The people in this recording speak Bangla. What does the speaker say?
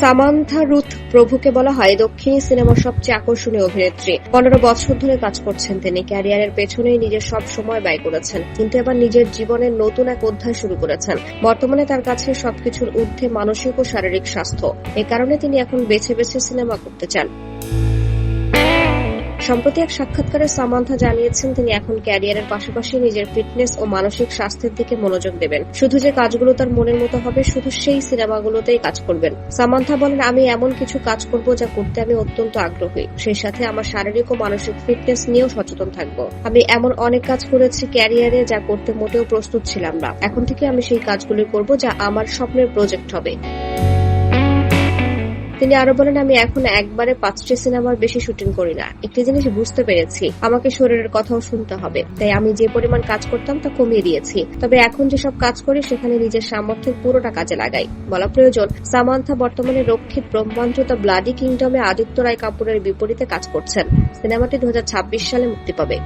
সামান্থা রুথ প্রভুকে বলা হয় দক্ষিণী সিনেমার সবচেয়ে আকর্ষণীয় অভিনেত্রী। পনেরো বছর ধরে কাজ করছেন তিনি। ক্যারিয়ারের পেছনেই নিজের সব সময় ব্যয় করেছেন। কিন্তু এবার নিজের জীবনের নতুন এক অধ্যায় শুরু করেছেন। বর্তমানে তার কাছে সবকিছুর ঊর্ধ্বে মানসিক ও শারীরিক স্বাস্থ্য। এ কারণে তিনি এখন বেছে বেছে সিনেমা করতে চান। সম্প্রতি এক সাক্ষাৎকারে সামান্থা জানিয়েছেন, তিনি এখন ক্যারিয়ারের পাশাপাশি নিজের ফিটনেস ও মানসিক স্বাস্থ্যের দিকে মনোযোগ দেবেন। শুধু যে কাজগুলো তার মনের মতো হবে, শুধু সেই সিনেমাগুলোতেই কাজ করবেন। সামান্থা বলেন, আমি এমন কিছু কাজ করব যা করতে আমি অত্যন্ত আগ্রহী। সেই সাথে আমার শারীরিক ও মানসিক ফিটনেস নিয়েও সচেতন থাকব। আমি এমন অনেক কাজ করেছি ক্যারিয়ারে যা করতে মোটেও প্রস্তুত ছিলাম না। এখন থেকে আমি সেই কাজগুলি করব যা আমার স্বপ্নের প্রজেক্ট হবে। তিনি আরও বলেন, আমি এখন একবারে পাঁচটি সিনেমার বেশি শুটিং করি না। একটি জিনিস বুঝতে পেরেছি, আমাকে শরীরের কথাও শুনতে হবে। তাই আমি যে পরিমাণ কাজ করতাম তা কমিয়ে দিয়েছি। তবে এখন যেসব কাজ করি, সেখানে নিজের সামর্থ্যের পুরোটা কাজে লাগাই। বলা প্রয়োজন, সামান্থা বর্তমানে রক্ষিত ব্রহ্মাণ্ড দ্য ব্লাডি কিংডমে আদিত্য রায় কাপুরের বিপরীতে কাজ করছেন। সিনেমাটি দু হাজার ছাব্বিশ সালে মুক্তি পাবে।